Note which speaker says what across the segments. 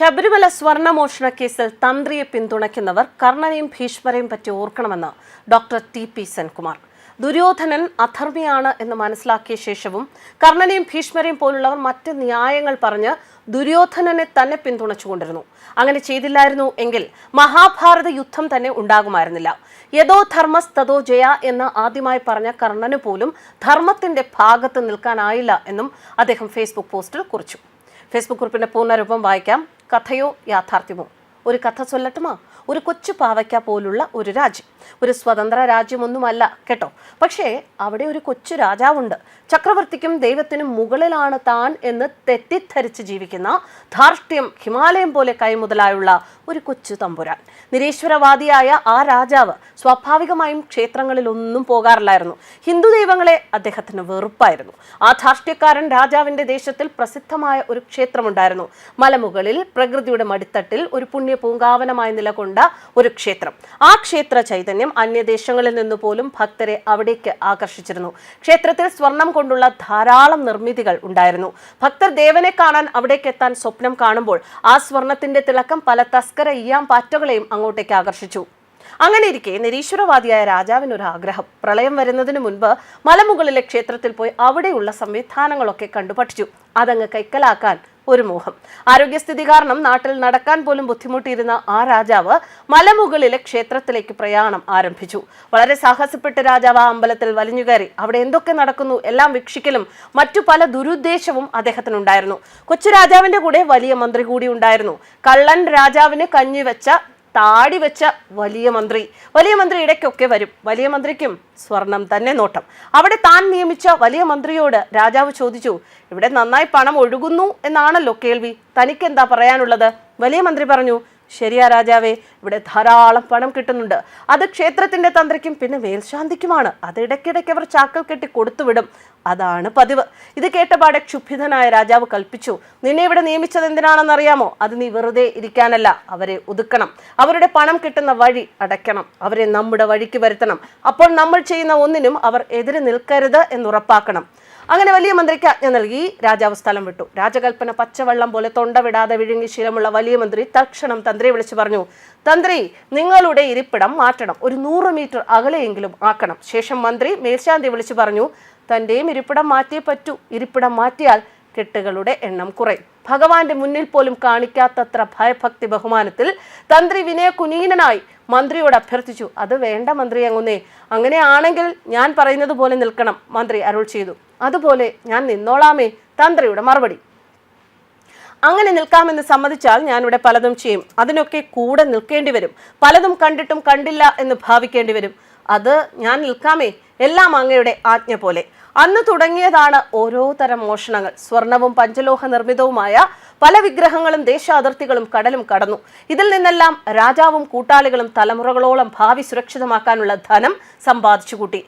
Speaker 1: ശബരിമല സ്വർണമോഷണ കേസിൽ തന്ത്രിയെ പിന്തുണയ്ക്കുന്നവർ കർണനെയും ഭീഷ്മരെയും പറ്റി ഓർക്കണമെന്ന് ഡോക്ടർ ടി പി സെൻകുമാർ. ദുര്യോധനൻ അധർമ്മിയാണ് എന്ന് മനസ്സിലാക്കിയ ശേഷവും കർണനെയും ഭീഷ്മരെയും പോലുള്ളവർ മറ്റ് ന്യായങ്ങൾ പറഞ്ഞ് ദുര്യോധനനെ തന്നെ പിന്തുണച്ചുകൊണ്ടിരുന്നു. അങ്ങനെ ചെയ്തില്ലായിരുന്നു എങ്കിൽ മഹാഭാരത യുദ്ധം തന്നെ ഉണ്ടാകുമായിരുന്നില്ല. യഥോ ധർമ്മസ് തഥോ ജയ എന്ന് ആദ്യമായി പറഞ്ഞ കർണന് പോലും ധർമ്മത്തിന്റെ ഭാഗത്ത് നിൽക്കാനായില്ല എന്നും അദ്ദേഹം ഫേസ്ബുക്ക് പോസ്റ്റിൽ കുറിച്ചു. ഫേസ്ബുക്ക് കുറിപ്പിന്റെ പൂർണരൂപം വായിക്കാം. കഥയോ യാഥാർത്ഥ്യമോ? ഒരു കഥ ചൊല്ലട്ടുമാ? ഒരു കൊച്ചു പാവയ്ക്ക പോലുള്ള ഒരു രാജ്യം. ഒരു സ്വതന്ത്ര രാജ്യമൊന്നുമല്ല കേട്ടോ? പക്ഷേ അവിടെ ഒരു കൊച്ചു രാജാവുണ്ട്. ചക്രവർത്തിക്കും ദൈവത്തിനും മുകളിലാണ് താൻ എന്ന് തെറ്റിദ്ധരിച്ച് ജീവിക്കുന്ന ധാർഷ്ട്യം ഹിമാലയം പോലെ കൈമുതലായുള്ള ഒരു കൊച്ചു തമ്പുരാൻ. നിരീശ്വരവാദിയായ ആ രാജാവ് സ്വാഭാവികമായും ക്ഷേത്രങ്ങളിൽ ഒന്നും പോകാറില്ലായിരുന്നു. ഹിന്ദു ദൈവങ്ങളെ അദ്ദേഹത്തിന് വെറുപ്പായിരുന്നു. ആ ധാർഷ്ട്യക്കാരൻ രാജാവിന്റെ ദേശത്തിൽ പ്രസിദ്ധമായ ഒരു ക്ഷേത്രമുണ്ടായിരുന്നു. മലമുകളിൽ പ്രകൃതിയുടെ മടിത്തട്ടിൽ ഒരു പുണ്യ പൂങ്കാവനമായി നിലകൊണ്ട ഒരു ക്ഷേത്രം. ആ ക്ഷേത്ര ചൈതന്യം അന്യദേശങ്ങളിൽ നിന്ന് പോലും ഭക്തരെ അവിടേക്ക് ആകർഷിച്ചിരുന്നു. ക്ഷേത്രത്തിൽ സ്വർണം കൊണ്ടുള്ള ധാരാളം നിർമ്മിതികൾ ഉണ്ടായിരുന്നു. ഭക്തർ ദേവനെ കാണാൻ അവിടേക്ക് എത്താൻ സ്വപ്നം കാണുമ്പോൾ ആ സ്വർണത്തിന്റെ തിളക്കം പല തസ്കര ഇയാം പാറ്റകളെയും അങ്ങോട്ടേക്ക് ആകർഷിച്ചു. അങ്ങനെ ഇരിക്കെ നിരീശ്വരവാദിയായ രാജാവിന് ഒരു ആഗ്രഹം. പ്രളയം വരുന്നതിന് മുൻപ് മലമുകളിലെ ക്ഷേത്രത്തിൽ പോയി അവിടെയുള്ള സംവിധാനങ്ങളൊക്കെ കണ്ടുപഠിച്ചു. അതങ്ങ് കൈക്കലാക്കാൻ ഒരു മോഹം. ആരോഗ്യസ്ഥിതി കാരണം നാട്ടിൽ നടക്കാൻ പോലും ബുദ്ധിമുട്ടിയിരുന്ന ആ രാജാവ് മലമുകളിലെ ക്ഷേത്രത്തിലേക്ക് പ്രയാണം ആരംഭിച്ചു. വളരെ സാഹസപ്പെട്ട് രാജാവ് ആ അമ്പലത്തിൽ വലിഞ്ഞുകയറി അവിടെ എന്തൊക്കെ നടക്കുന്നു എല്ലാം വീക്ഷിക്കലും മറ്റു പല ദുരുദ്ദേശവും അദ്ദേഹത്തിനുണ്ടായിരുന്നു. കൊച്ചു രാജാവിന്റെ കൂടെ വലിയ മന്ത്രി കൂടി ഉണ്ടായിരുന്നു. കള്ളൻ രാജാവിന് കഞ്ഞി വെച്ച താടി വെച്ച വലിയ മന്ത്രി. വലിയ മന്ത്രി ഇടയ്ക്കൊക്കെ വരും. വലിയ മന്ത്രിക്കും സ്വർണം തന്നെ നോട്ടം. അവിടെ താൻ നിയമിച്ച വലിയ മന്ത്രിയോട് രാജാവ് ചോദിച്ചു ഇവിടെ നന്നായി പണം ഒഴുകുന്നു എന്നാണല്ലോ കേൾവി. തനിക്കെന്താ പറയാനുള്ളത്? വലിയ മന്ത്രി പറഞ്ഞു ശരിയാ രാജാവേ ഇവിടെ ധാരാളം പണം കിട്ടുന്നുണ്ട്. അത് ക്ഷേത്രത്തിന്റെ തന്ത്രിക്കും പിന്നെ മേൽശാന്തിക്കുമാണ്. അത് ഇടയ്ക്കിടയ്ക്ക് അവർ ചാക്കൽ കെട്ടി കൊടുത്തുവിടും അതാണ് പതിവ്. ഇത് കേട്ടപാടെ ക്ഷുഭിതനായ രാജാവ് കൽപ്പിച്ചു നിന്നെ ഇവിടെ നിയമിച്ചത് എന്തിനാണെന്ന് അറിയാമോ അത് നീ വെറുതെ ഇരിക്കാനല്ല. അവരെ ഒതുക്കണം. അവരുടെ പണം കിട്ടുന്ന വഴി അടയ്ക്കണം. അവരെ നമ്മുടെ വഴിക്ക് വരുത്തണം. അപ്പോൾ നമ്മൾ ചെയ്യുന്ന ഒന്നിനും അവർ എതിര് നിൽക്കരുത് എന്നുറപ്പാക്കണം അങ്ങനെ വലിയ മന്ത്രിക്ക് ആജ്ഞ നൽകി രാജാവ് സ്ഥലം വിട്ടു. രാജകൽപ്പന പച്ചവെള്ളം പോലെ തൊണ്ട വിടാതെ വിഴുങ്ങി ശീലമുള്ള വലിയ മന്ത്രി തൽക്ഷണം തന്ത്രിയെ വിളിച്ചു പറഞ്ഞു തന്ത്രി നിങ്ങളുടെ ഇരിപ്പിടം മാറ്റണം. ഒരു നൂറ് മീറ്റർ അകലെയെങ്കിലും ആക്കണം. ശേഷം മന്ത്രി മേൽശാന്തി വിളിച്ചു പറഞ്ഞു തന്റെയും ഇരിപ്പിടം മാറ്റിയേ പറ്റൂ. ഇരിപ്പിടം മാറ്റിയാൽ കെട്ടുകളുടെ എണ്ണം കുറയും. ഭഗവാന്റെ മുന്നിൽ പോലും കാണിക്കാത്തത്ര ഭയഭക്തി ബഹുമാനത്തിൽ തന്ത്രി വിനയ കുനീനനായി മന്ത്രിയോട് അഭ്യർത്ഥിച്ചു അത് വേണ്ട മന്ത്രി അങ്ങുന്നേ അങ്ങനെയാണെങ്കിൽ ഞാൻ പറയുന്നത് പോലെ നിൽക്കണം മന്ത്രി അരുൾ ചെയ്തു. അതുപോലെ ഞാൻ നിന്നോളാമേ തന്ത്രിയുടെ മറുപടി. അങ്ങനെ നിൽക്കാമെന്ന് സമ്മതിച്ചാൽ ഞാനിവിടെ പലതും ചെയ്യും. അതിനൊക്കെ കൂടെ നിൽക്കേണ്ടി വരും. പലതും കണ്ടിട്ടും കണ്ടില്ല എന്ന് ഭാവിക്കേണ്ടി വരും. അത് ഞാൻ നിൽക്കാമേ എല്ലാം അങ്ങയുടെ ആജ്ഞ പോലെ. അന്ന് തുടങ്ങിയതാണ് ഓരോ തരം മോഷണങ്ങൾ. സ്വർണവും പഞ്ചലോഹ നിർമ്മിതവുമായ പല വിഗ്രഹങ്ങളും ദേശാതിർത്തികളും കടലും കടന്നു. ഇതിൽ നിന്നെല്ലാം രാജാവും കൂട്ടാളികളും തലമുറകളോളം ഭാവി സുരക്ഷിതമാക്കാനുള്ള ധനം സമ്പാദിച്ചു കൂട്ടി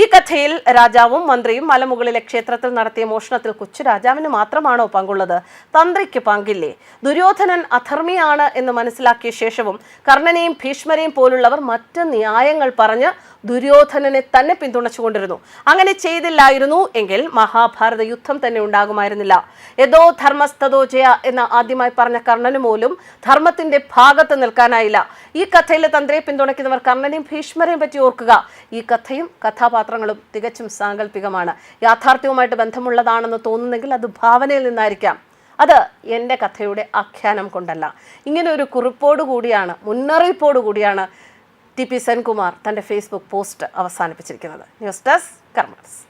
Speaker 1: ഈ കഥയിൽ രാജാവും മന്ത്രിയും മലമുകളിലെ ക്ഷേത്രത്തിൽ നടത്തിയ മോഷണത്തിൽ കൊച്ചു രാജാവിന് മാത്രമാണോ പങ്കുള്ളത്? തന്ത്രിക്ക് പങ്കില്ലേ? ദുര്യോധനൻ അധർമ്മിയാണ് എന്ന് മനസ്സിലാക്കിയ ശേഷവും കർണനെയും ഭീഷ്മരെയും പോലുള്ളവർ മറ്റ് ന്യായങ്ങൾ പറഞ്ഞ് ദുര്യോധനനെ തന്നെ പിന്തുണച്ചുകൊണ്ടിരുന്നു. അങ്ങനെ ചെയ്തില്ലായിരുന്നു എങ്കിൽ മഹാഭാരത യുദ്ധം തന്നെ ഉണ്ടാകുമായിരുന്നില്ല. യഥോ ധർമ്മസ്ഥതോ ജയ എന്ന് ആദ്യമായി പറഞ്ഞ കർണന് പോലും ധർമ്മത്തിന്റെ ഭാഗത്ത് നിൽക്കാനായില്ല. ഈ കഥയിലെ തന്ത്രിയെ പിന്തുണയ്ക്കുന്നവർ കർണനെയും ഭീഷ്മരെയും പറ്റി ഓർക്കുക. ഈ കഥയും കഥാപാത്രങ്ങളും തികച്ചും സാങ്കല്പികമാണ്. യാഥാർത്ഥ്യവുമായിട്ട് ബന്ധമുള്ളതാണെന്ന് തോന്നുന്നെങ്കിൽ അത് ഭാവനയിൽ നിന്നായിരിക്കാം. അത് എന്റെ കഥയുടെ ആഖ്യാനം കൊണ്ടല്ല. ഇങ്ങനെ ഒരു കുറിപ്പോട് കൂടിയാണ് മുന്നറിയിപ്പോടു കൂടിയാണ് ടി പി സെൻകുമാർ തന്റെ ഫേസ്ബുക്ക് പോസ്റ്റ് അവസാനിപ്പിച്ചിരിക്കുന്നത്. News desk കർമ്മസ്